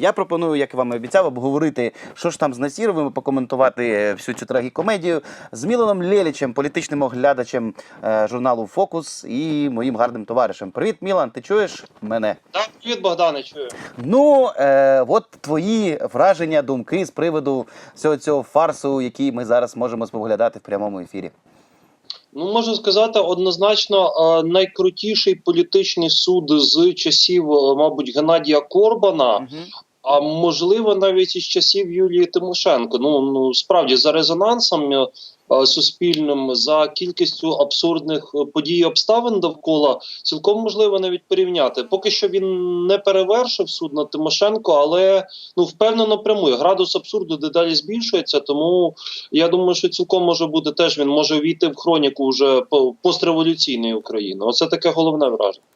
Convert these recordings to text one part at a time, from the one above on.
Я пропоную, як вам і обіцяв, обговорити, що ж там з Насіровим, покоментувати всю цю трагікомедію з Міланом Лєлічем, політичним оглядачем е, журналу Фокус і моїм гарним товаришем. Привіт, Мілан, ти чуєш мене? Так, привіт, Богдане, чую. Ну, е, от твої враження, думки з приводу всього цього фарсу, який ми зараз можемо споглядати в прямому ефірі. Ну, можу сказати, однозначно е, найкрутіший політичний суд з часів, е, мабуть, Геннадія Корбана, Мгм. А можливо, навіть із часів Юлії Тимошенко. Ну, ну справді за резонансом е, е, суспільним, за кількістю абсурдних е, подій і обставин довкола, цілком можливо навіть порівняти. Поки що він не перевершив суд над Тимошенко, але ну впевнено прямує. Градус абсурду дедалі збільшується, тому я думаю, що цілком може бути теж він може війти в хроніку вже по- постреволюційної України. Оце таке головне враження.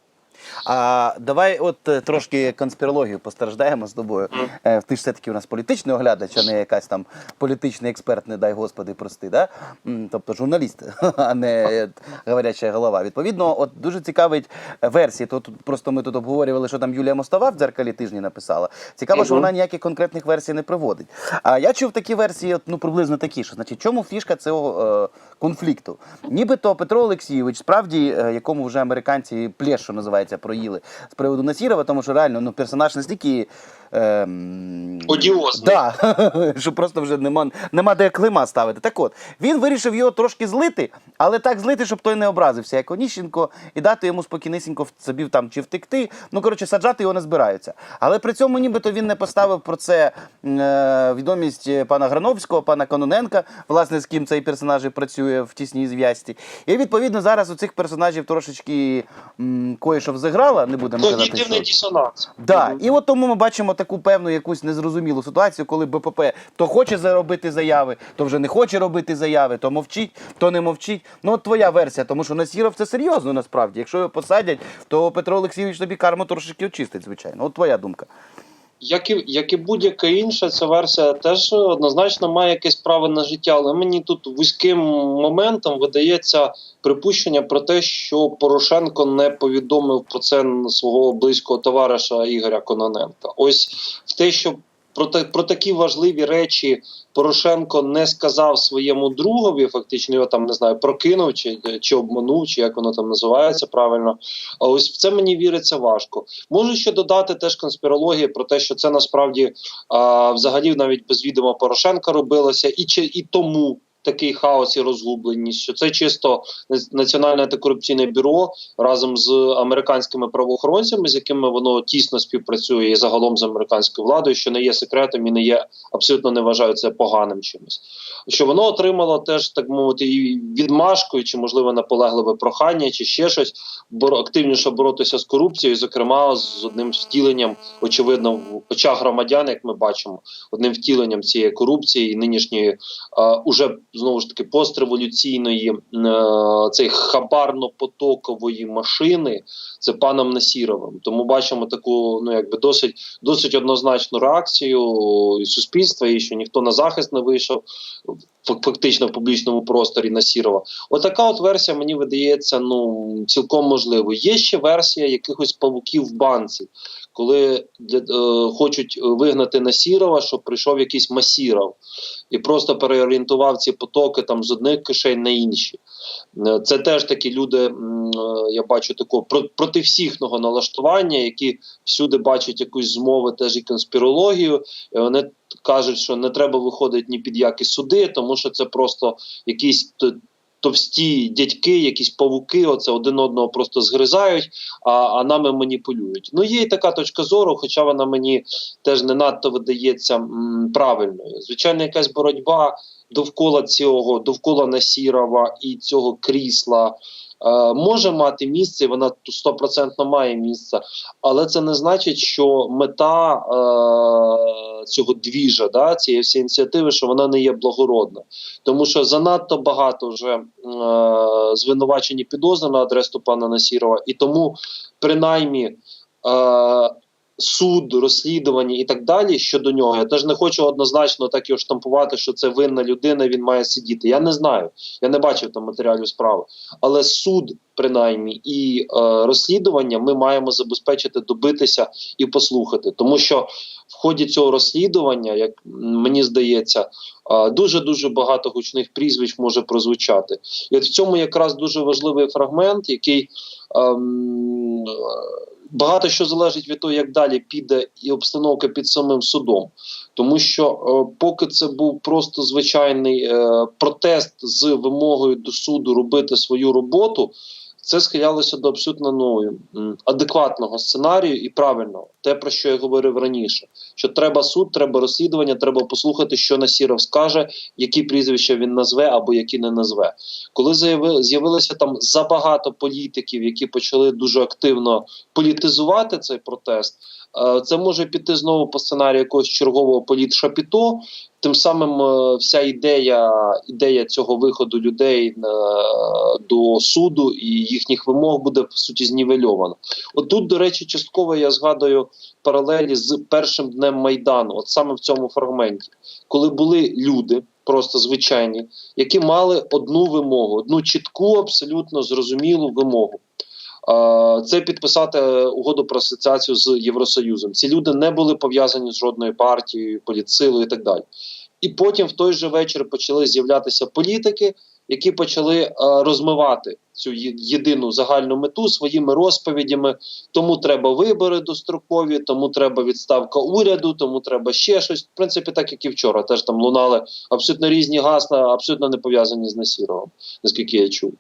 А давай, от е, трошки конспірологію постраждаємо з тобою. Е, Ти ж все-таки у нас політичний оглядач, а не якась там політичний експерт, не дай господи, прости, да? Тобто журналіст, а не е, говоряча голова. Відповідно, от дуже цікавить версії. То тут просто ми тут обговорювали, що там Юлія Мостова в дзеркалі тижні написала. Цікаво, що вона ніяких конкретних версій не приводить. А я чув такі версії, ну приблизно такі, що значить, чому фішка цього е, конфлікту? Нібито Петро Олексійович, справді, е, якому вже американці плєш, що називається, проїли з приводу Насірова, тому що реально ну, персонаж настільки. Ем... Одіозний. Да, що просто вже нема, нема де клима ставити. Так от, він вирішив його трошки злити, але так злити, щоб той не образився, як Оніщенко, і дати йому спокійнісінько собі там чи втекти. Ну, коротше, саджати його не збираються. Але при цьому нібито він не поставив про це е, відомість е, пана Грановського, пана Кононенка, власне, з ким цей персонаж і працює в тісній зв'язці. І відповідно зараз у цих персонажів трошечки кое-що взіграла, не будемо казати. Когнітивний дисонанс. Да, Мгм. і от тому ми бачимо таку певну якусь незрозумілу ситуацію, коли БПП то хоче заробити заяви, то вже не хоче робити заяви, то мовчить, то не мовчить. Ну от твоя версія, тому що Насіров це серйозно насправді. Якщо його посадять, то Петро Олексійович тобі карму трошечки очистить, звичайно. От твоя думка. Як і, як і будь-яка інша, ця версія теж однозначно має якесь право на життя. Але мені тут вузьким моментом видається припущення про те, що Порошенко не повідомив про це свого близького товариша Ігоря Кононенка. Ось в те, що про, та, про такі важливі речі Порошенко не сказав своєму другові, фактично його там не знаю, прокинув чи, чи обманув, чи як воно там називається правильно. А ось в це мені віриться важко. Можу ще додати теж конспірології про те, що це насправді а, взагалі навіть без відома Порошенка робилося, і чи і тому. Такий хаос і розгубленість, що це чисто Національне антикорупційне бюро разом з американськими правоохоронцями, з якими воно тісно співпрацює і загалом з американською владою, що не є секретом і не є абсолютно не вважаю це поганим чимось. Що воно отримало теж так мовити відмашкою, чи можливо наполегливе прохання, чи ще щось активніше боротися з корупцією, зокрема з одним втіленням, очевидно, в очах громадян, як ми бачимо, одним втіленням цієї корупції і нинішньої е, уже знову ж таки постреволюційної е, цей хабарно-потокової машини, це паном Насіровим. Тому бачимо таку, ну якби досить досить однозначну реакцію і суспільства, і що ніхто на захист не вийшов фактично в публічному просторі Насірова. Отака от версія мені видається ну цілком можливо. Є ще версія якихось павуків в банці, коли для, е, хочуть вигнати Насірова, щоб прийшов якийсь масіров і просто переорієнтував ці потоки там з одних кишень на інші. Е, Це теж такі люди, е, я бачу такого про- проти всіхного налаштування, які всюди бачать якусь змови, теж і конспірологію. І вони кажуть, що не треба виходити ні під які суди, тому що це просто якісь товсті дядьки, якісь павуки, оце один одного просто згризають, а, а нами маніпулюють. Ну є і така точка зору, хоча вона мені теж не надто видається м, правильною. Звичайно, якась боротьба довкола цього, довкола Насірова і цього крісла. Е, Може мати місце, і вона стопроцентно має місце, але це не значить, що мета е, цього двіжа, да, цієї всієї ініціативи, що вона не є благородна, тому що занадто багато вже е, звинувачень і підозр на адресу пана Насірова, і тому принаймні. Е, суд, розслідування і так далі щодо нього. Я теж не хочу однозначно так його штампувати, що це винна людина, він має сидіти. Я не знаю. Я не бачив там матеріалів справи. Але суд принаймні, і е, розслідування ми маємо забезпечити, добитися і послухати, тому що в ході цього розслідування, як мені здається, дуже дуже багато гучних прізвищ може прозвучати. І от в цьому якраз дуже важливий фрагмент, який ем, багато що залежить від того, як далі піде і обстановка під самим судом. Тому що е, поки це був просто звичайний е, протест з вимогою до суду робити свою роботу. Це схилялося до абсолютно ну, адекватного сценарію і правильного, те про що я говорив раніше: що треба суд, треба розслідування, треба послухати, що Насіров скаже, які прізвища він назве або які не назве. Коли з'явилося там забагато політиків, які почали дуже активно політизувати цей протест, це може піти знову по сценарію якогось чергового політшапіто. Тим самим е, вся ідея, ідея цього виходу людей е, до суду і їхніх вимог буде в суті знівельована. От тут, до речі, частково я згадую паралелі з першим днем майдану, от саме в цьому фрагменті, коли були люди, просто звичайні, які мали одну вимогу, одну чітку, абсолютно зрозумілу вимогу. Е, Це підписати угоду про асоціацію з Євросоюзом. Ці люди не були пов'язані з жодною партією, політсилою і так далі. І потім в той же вечір почали з'являтися політики, які почали е, розмивати цю єдину загальну мету своїми розповідями. Тому треба вибори дострокові, тому треба відставка уряду, тому треба ще щось. В принципі, так як і вчора. Теж там лунали абсолютно різні гасла, абсолютно не пов'язані з Насіровим, наскільки я чув.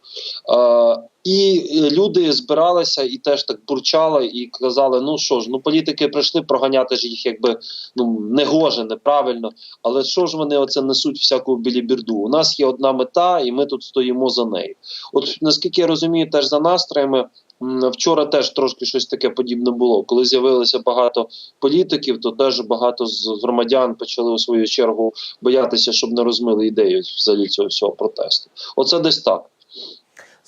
І е, люди збиралися і теж так бурчали і казали: ну що ж, ну політики прийшли проганяти ж їх, якби ну негоже, неправильно. Але що ж вони оце несуть всяку білібірду? У нас є одна мета, і ми тут стоїмо за нею. От наскільки я розумію, теж за настроями. Вчора теж трошки щось таке подібне було. Коли з'явилося багато політиків, то теж багато з громадян почали у свою чергу боятися, щоб не розмили ідею взагалі цього всього протесту. Оце десь так.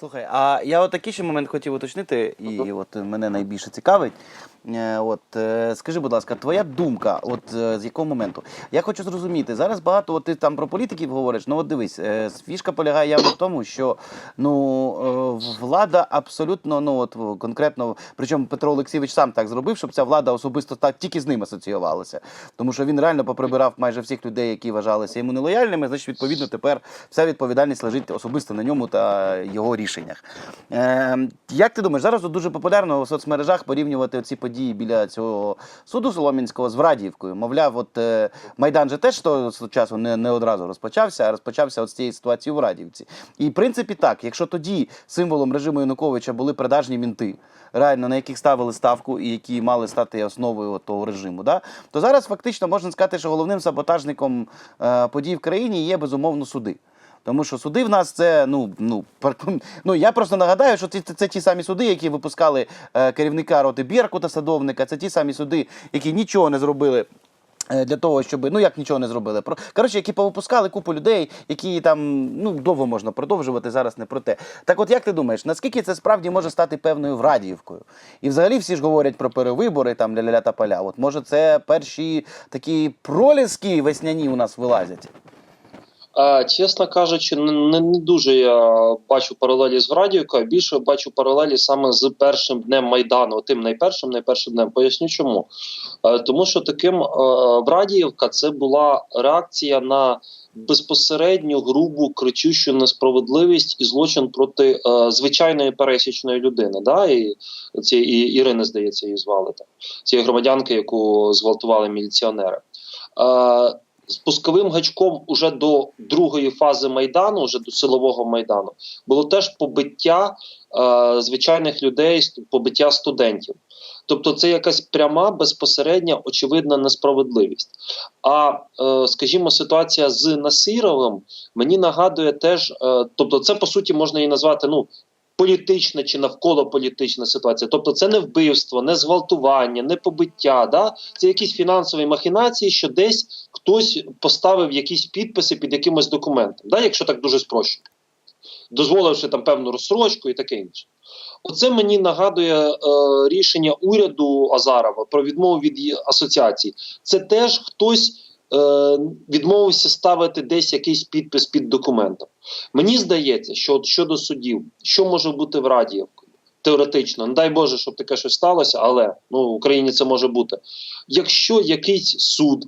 Слухай, а я от такий ще момент хотів уточнити, і от мене найбільше цікавить. Е, От е, скажи, будь ласка, твоя думка, от е, з якого моменту? Я хочу зрозуміти, зараз багато от ти там про політиків говориш. Ну от дивись, фішка полягає явно в тому, що ну влада абсолютно, ну от конкретно, причому Петро Олексійович сам так зробив, щоб ця влада особисто так тільки з ним асоціювалася. Тому що він реально поприбирав майже всіх людей, які вважалися йому нелояльними. Значить, відповідно, тепер вся відповідальність лежить особисто на ньому та його рішеннях. Е, як ти думаєш, зараз дуже популярно у соцмережах порівнювати ці події біля цього суду Соломінського з Врадіївкою? Мовляв, от е, Майдан же теж того часу не, не одразу розпочався, а розпочався от з цієї ситуації у Врадіївці. І в принципі так, якщо тоді символом режиму Януковича були продажні мінти, реально на яких ставили ставку і які мали стати основою того режиму, да? то зараз фактично можна сказати, що головним саботажником е, подій в країні є безумовно суди. Тому що суди в нас це ну ну ну я просто нагадаю, що це, це, ті самі суди, які випускали е, керівника роти Біркута садовника. Це ті самі суди, які нічого не зробили. е, Для того, щоб ну як нічого не зробили. Коротше, які повипускали купу людей, які там ну довго можна продовжувати зараз не про те. Так, от як ти думаєш, наскільки це справді може стати певною Врадіївкою? І взагалі всі ж говорять про перевибори, там ля-ля-ля та поля. От може це перші такі проліски весняні у нас вилазять? А, чесно кажучи, не, не, дуже я бачу паралелі з Врадіївкою, а більше бачу паралелі саме з першим днем Майдану, тим найпершим, найпершим днем. Поясню чому. Е, тому що таким е, Врадіївка це була реакція на безпосередню грубу кричущу несправедливість і злочин проти е, звичайної пересічної людини. Да? І, ці, і Ірини, здається, її звали там, цієї громадянки, яку зґвалтували міліціонери. Спусковим гачком уже до другої фази майдану, вже до силового майдану, було теж побиття е, звичайних людей, побиття студентів. Тобто це якась пряма, безпосередня, очевидна несправедливість. А е, скажімо, ситуація з Насировим мені нагадує теж, е, тобто, це по суті можна її назвати ну. Політична чи навколо політична ситуація, тобто це не вбивство, не зґвалтування, не побиття. Да? Це якісь фінансові махінації, що десь хтось поставив якісь підписи під якимось документом, да? якщо так дуже спрощено, дозволивши там певну розсрочку і таке інше. Оце мені нагадує е, рішення уряду Азарова про відмову від асоціації. Це теж хтось е, відмовився ставити десь якийсь підпис під документом. Мені здається, що от щодо судів, що може бути в Радіївкою? Теоретично, не дай Боже, щоб таке щось сталося, але ну, в Україні це може бути. Якщо якийсь суд,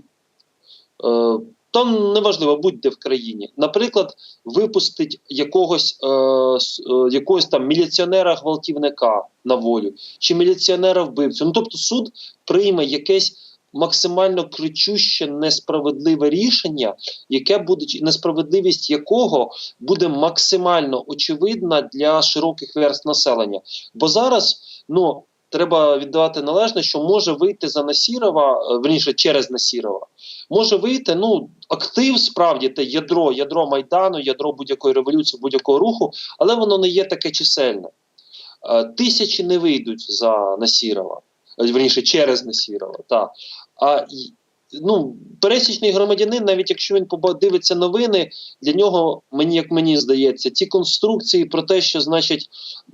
е, там неважливо будь-де в країні, наприклад, випустить якогось, е, е, якогось там міліціонера-гвалтівника на волю, чи міліціонера-вбивцю. Ну тобто суд прийме якесь максимально кричуще несправедливе рішення, яке буде несправедливість якого буде максимально очевидна для широких верст населення. Бо зараз ну треба віддавати належне, що може вийти за Насірова, е, верніше через Насірова, може вийти ну актив справді те ядро, ядро майдану, ядро будь-якої революції, будь-якого руху, але воно не є таке чисельне. Е, Тисячі не вийдуть за Насірова, е, верніше через Насірова. Так. А ну, пересічний громадянин, навіть якщо він поба- дивиться новини, для нього, мені як мені здається, ті конструкції про те, що значить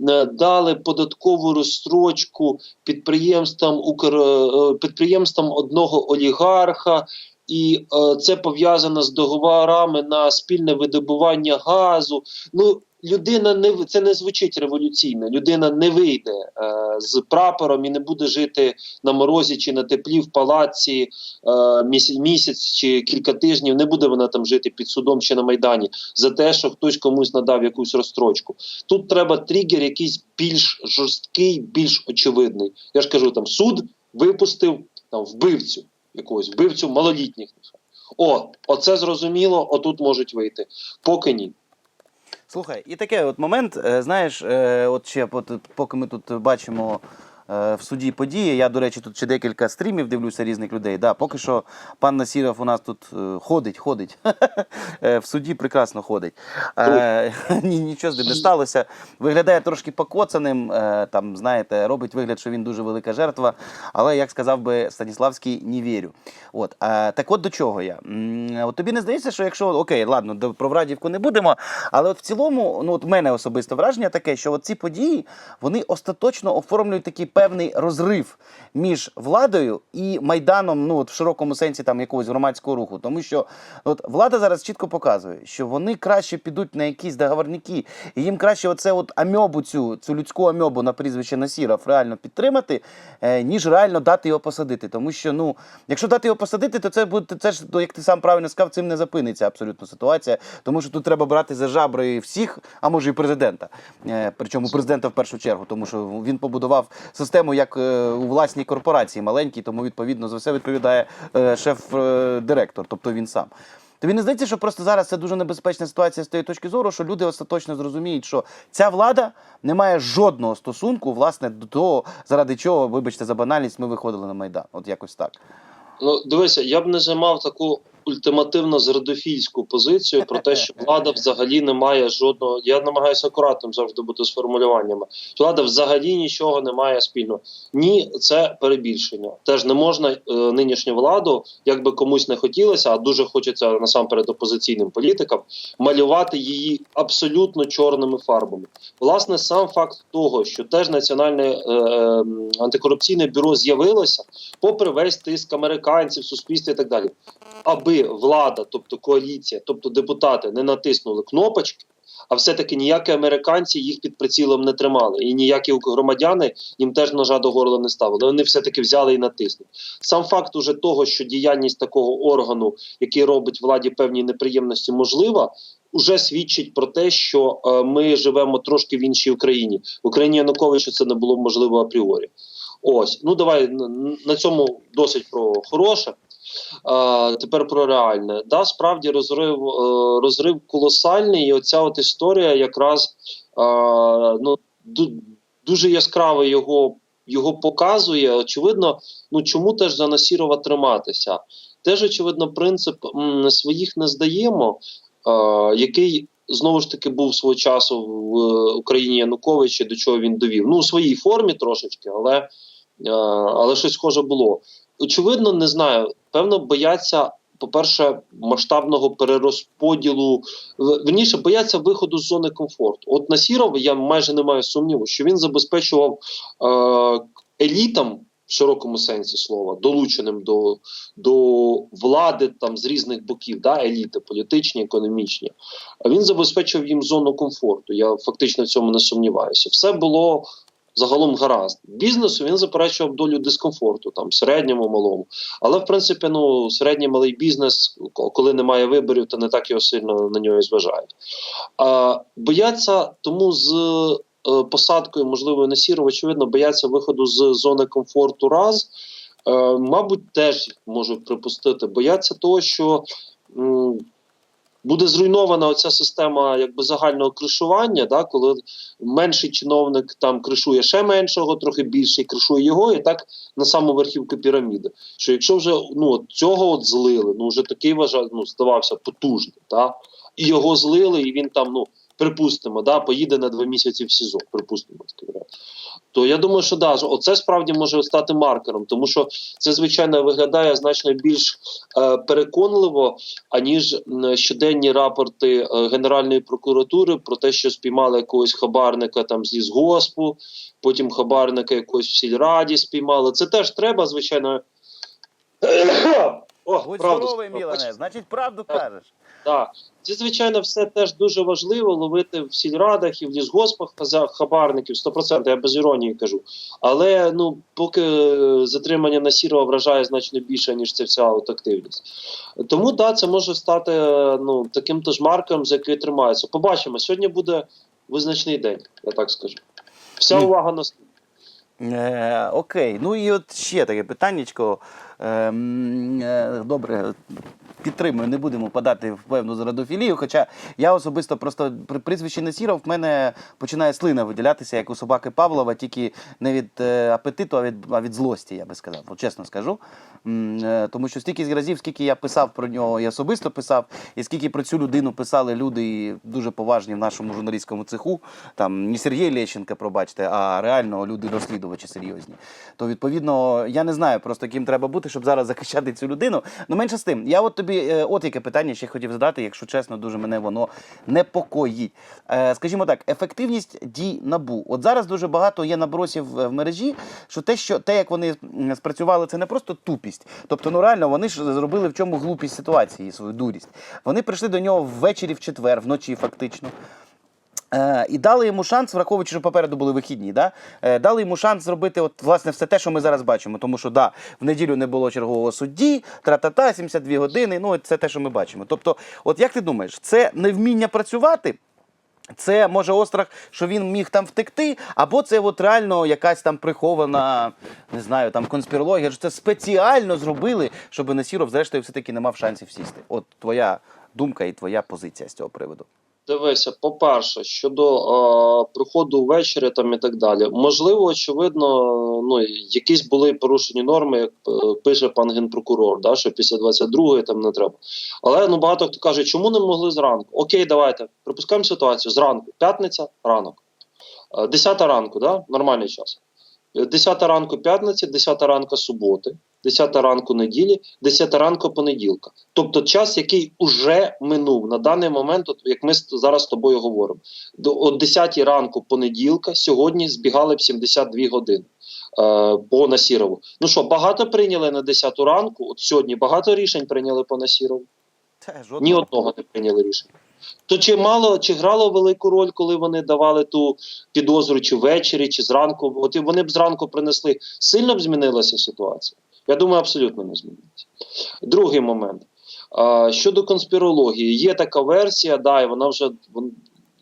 е, дали податкову розстрочку підприємствам е, підприємствам одного олігарха. І е, це пов'язано з договорами на спільне видобування газу. Ну, людина не це не звучить революційно. Людина не вийде е, з прапором і не буде жити на морозі чи на теплі в палаці е, місяць, місяць чи кілька тижнів. Не буде вона там жити під судом чи на майдані за те, що хтось комусь надав якусь розстрочку. Тут треба тригер якийсь більш жорсткий, більш очевидний. Я ж кажу, там суд випустив там вбивцю якогось, вбивцю малолітніх. О, оце зрозуміло, отут можуть вийти. Поки ні. Слухай, і таке от момент, е, знаєш, е, от ще поки ми тут бачимо в суді події, я, до речі, тут ще декілька стрімів дивлюся різних людей. Да, поки що пан Насіров у нас тут е, ходить, ходить. Е, в суді прекрасно ходить. Е, нічого з ним не сталося. Виглядає трошки покоцаним, е, там, знаєте, робить вигляд, що він дуже велика жертва. Але, як сказав би Станіславський, не вірю. От, е, так от до чого я? От тобі не здається, що якщо окей, ладно, про Врадівку не будемо, але от в цілому, ну от в мене особисте враження таке, що от ці події вони остаточно оформлюють такий певний розрив між владою і майданом, ну от в широкому сенсі там якогось громадського руху. Тому що от влада зараз чітко показує, що вони краще підуть на якісь договорники, і їм краще оце от амьобу цю, цю людську амьобу на прізвище Насіров реально підтримати, е, ніж реально дати його посадити. Тому що, ну, якщо дати його посадити, то це буде це ж, як ти сам правильно сказав, цим не запиниться абсолютно ситуація. Тому що тут треба брати за жабри всіх, а може і президента. Е, причому президента в першу чергу, тому що він побудував систему як е, у власній корпорації маленькій, тому відповідно за все відповідає е, шеф-директор, тобто він сам. Тобі не здається, що просто зараз це дуже небезпечна ситуація з тієї точки зору, що люди остаточно зрозуміють, що ця влада не має жодного стосунку, власне, до того, заради чого, вибачте, за банальність, ми виходили на майдан. От якось так. Ну, дивися, я б не займав таку ультимативно зрадофільську позицію про те, що влада взагалі не має жодного. Я намагаюся акуратним завжди бути з формулюваннями. Влада взагалі нічого не має спільного. Ні, це перебільшення. Теж не можна е, нинішню владу, як би комусь не хотілося, а дуже хочеться насамперед опозиційним політикам, малювати її абсолютно чорними фарбами. Власне, сам факт того, що теж національне е, е, антикорупційне бюро з'явилося, попри весь тиск американців, суспільства і так далі. Аби влада, тобто коаліція, тобто депутати не натиснули кнопочки, а все-таки ніякі американці їх під прицілом не тримали, і ніякі громадяни їм теж ножа до горла не ставили. Вони все-таки взяли і натиснули. Сам факт уже того, що діяльність такого органу, який робить владі певні неприємності, можлива. Уже свідчить про те, що е, ми живемо трошки в іншій Україні. В Україні Януковичу це не було можливо апріорі. Ось, ну давай на- на цьому досить про хороше. А, тепер про реальне. Да, справді розрив, е, розрив колосальний, і оця от історія якраз а, ну, дуже яскраво його, його показує. Очевидно, ну чому теж за Насірова триматися? Теж, очевидно, принцип м, своїх не здаємо, а, який. Знову ж таки був свого часу в е, Україні Януковича, до чого він довів. Ну, у своїй формі трошечки, але, е, але щось схоже було очевидно, не знаю. Певно, бояться, по-перше, масштабного перерозподілу. В- Вірніше, бояться виходу з зони комфорту. От Насіров, я майже не маю сумніву, що він забезпечував е, елітам в широкому сенсі слова, долученим до, до влади там з різних боків, да, еліти, політичні, економічні. А він забезпечив їм зону комфорту. Я фактично в цьому не сумніваюся. Все було загалом гаразд. Бізнесу він заперечував долю дискомфорту, там середньому, малому. Але в принципі, ну середній малий бізнес, коли немає виборів, то не так його сильно на нього і зважають. А, бояться тому з е, посадкою, можливо, на сіру, очевидно, бояться виходу з зони комфорту раз. Е, мабуть, теж можу припустити, бояться того, що. Буде зруйнована оця система якби загального кришування, да, коли менший чиновник там кришує ще меншого, трохи більший кришує його, і так на саму верхівку піраміди. Що якщо вже ну от цього от злили, ну вже такий вважав, ну здавався потужний, та і його злили, і він там, ну припустимо, да, поїде на два місяці в СІЗО, припустимо. То я думаю, що да, оце справді може стати маркером, тому що це звичайно виглядає значно більш е, переконливо, аніж щоденні рапорти е, Генеральної прокуратури про те, що спіймали якогось хабарника там з лісгоспу, потім хабарника якогось в сільраді спіймали. Це теж треба, звичайно. О, Будь правду здоровий, сказав, Мілане, значить, правду Так. кажеш. Так, це звичайно все теж дуже важливо ловити в сільрадах і в лісгоспах хабарників 100%, я без іронії кажу. Але ну поки е, затримання на сірого вражає значно більше, ніж ця вся от активність. Тому да, це може стати е, ну таким теж маркером, за який тримається. Побачимо. Сьогодні буде визначний день, я так скажу. Вся увага на Е, окей, ну і от ще таке питаннячко. Ем, е, добре, підтримую, не будемо подати в певну зрадофілію. Хоча я особисто просто при прізвищі Несіров в мене починає слина виділятися, як у собаки Павлова, тільки не від е, апетиту, а від, а від злості, я би сказав. От чесно скажу. Е, тому що стільки разів, скільки я писав про нього, і особисто писав, і скільки про цю людину писали люди дуже поважні в нашому журналістському цеху, там не Сергій Лещенко, пробачте, а реально люди розслідувачі серйозні. То відповідно я не знаю просто ким треба бути, щоб зараз захищати цю людину. Ну менше з тим, я от тобі е, от яке питання ще хотів задати, якщо чесно, дуже мене воно непокоїть. Е, скажімо так, ефективність дій набу. От зараз дуже багато є набросів е, в мережі, що те, що те, як вони спрацювали, це не просто тупість. Тобто, ну реально вони ж зробили в чому глупість ситуації, свою дурість. Вони прийшли до нього ввечері в четвер, вночі фактично. Е, і дали йому шанс, враховуючи, що попереду були вихідні, да? е, дали йому шанс зробити от, власне все те, що ми зараз бачимо. Тому що да, в неділю не було чергового судді, тра-та-та, 72 години. Ну, це те, що ми бачимо. Тобто, от як ти думаєш, це невміння працювати? Це може острах, що він міг там втекти, або це от реально якась там прихована, не знаю, там конспірологія, це спеціально зробили, щоб Несіров, зрештою, все-таки не мав шансів сісти. От твоя думка і твоя позиція з цього приводу. Дивися, по-перше, щодо е, приходу ввечері там і так далі. Можливо, очевидно, ну якісь були порушені норми, як е, пише пан генпрокурор, да, що після 22-ї там не треба. Але ну багато хто каже, чому не могли зранку? Окей, давайте припускаємо ситуацію зранку. П'ятниця, ранок. Е, 10 ранку, да? нормальний час. Е, 10 ранку п'ятниці, 10 ранку суботи, 10 ранку неділі, 10 ранку понеділка. Тобто час, який уже минув на даний момент, от як ми зараз з тобою говоримо. До о 10 ранку понеділка сьогодні збігали б 72 години. е, По Насірову. Ну що, багато прийняли на 10 ранку? От сьогодні багато рішень прийняли по Насірову. Ні одного не прийняли рішення. То чи мало чи грало велику роль, коли вони давали ту підозру, чи ввечері, чи зранку? От вони б зранку принесли. Сильно б змінилася ситуація? Я думаю, абсолютно не змінилася. Другий момент. Щодо конспірології, є така версія, да, і вона вже вон,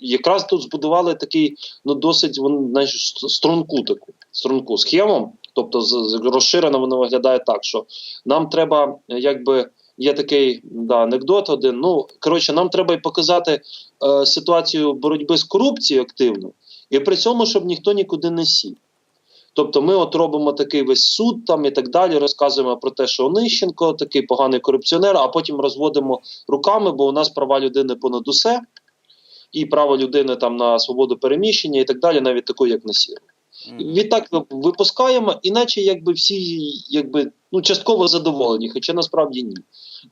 якраз тут збудували такий, ну досить вон, знаєш, струнку таку струнку схему. Тобто, розширено воно виглядає так, що нам треба, якби. Є такий да, анекдот один. Ну коротше, нам треба й показати е, ситуацію боротьби з корупцією активно, і при цьому, щоб ніхто нікуди не сів. Тобто, ми от робимо такий весь суд там і так далі, розказуємо про те, що Онищенко такий поганий корупціонер, а потім розводимо руками, бо у нас права людини понад усе, і право людини там на свободу переміщення і так далі, навіть такої, як на сіру. Відтак випускаємо, іначе якби всі якби ну частково задоволені, хоча насправді ні.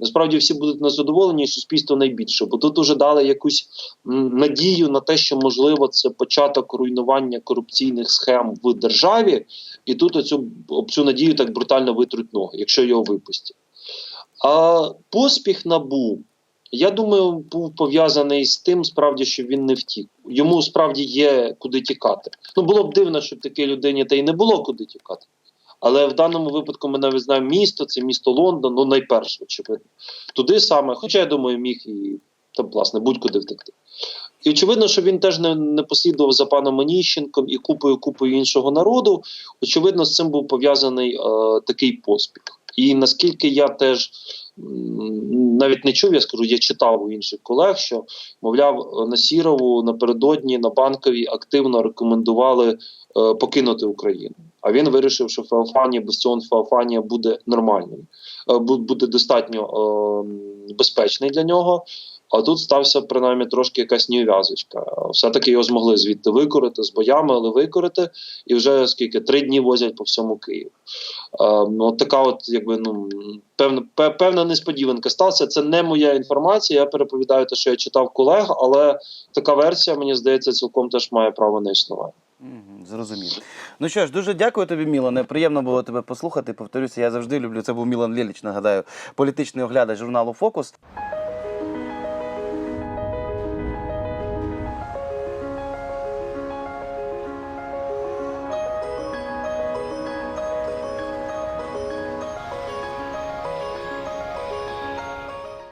Насправді всі будуть незадоволені, і суспільство найбільше, бо тут уже дали якусь надію на те, що можливо це початок руйнування корупційних схем в державі, і тут оцю об цю надію так брутально витруть ноги, якщо його випустять. А поспіх набу, я думаю, був пов'язаний з тим, справді, що він не втік. Йому справді є куди тікати. Ну було б дивно, щоб такій людині та й не було куди тікати. Але в даному випадку ми навіть знаємо місто, це місто Лондон, ну найперше, очевидно. Туди саме, хоча я думаю, міг і там, власне, будь-куди втекти. І очевидно, що він теж не, не послідував за паном Оніщенком і купою купою іншого народу. Очевидно, з цим був пов'язаний е, такий поспіх. І наскільки я теж навіть не чув, я скажу, я читав у інших колег, що мовляв, Насірову напередодні на банковій активно рекомендували е, покинути Україну. А він вирішив, що Феофанія без Феофанія буде нормальним, е, буде достатньо е, безпечний для нього. А тут стався принаймні трошки якась неув'язочка. Все-таки його змогли звідти викорити з боями, але викорити, і вже скільки три дні возять по всьому Києву. Е, ну, от така, от якби ну певна певна несподіванка сталася. Це не моя інформація. Я переповідаю те, що я читав колег, але така версія, мені здається, цілком теж має право на існування. Мгм, Зрозуміло. Ну що ж, дуже дякую тобі, Мілане. Приємно було тебе послухати. Повторюся, я завжди люблю. Це був Мілан Лілич нагадаю, політичний оглядач журналу Фокус.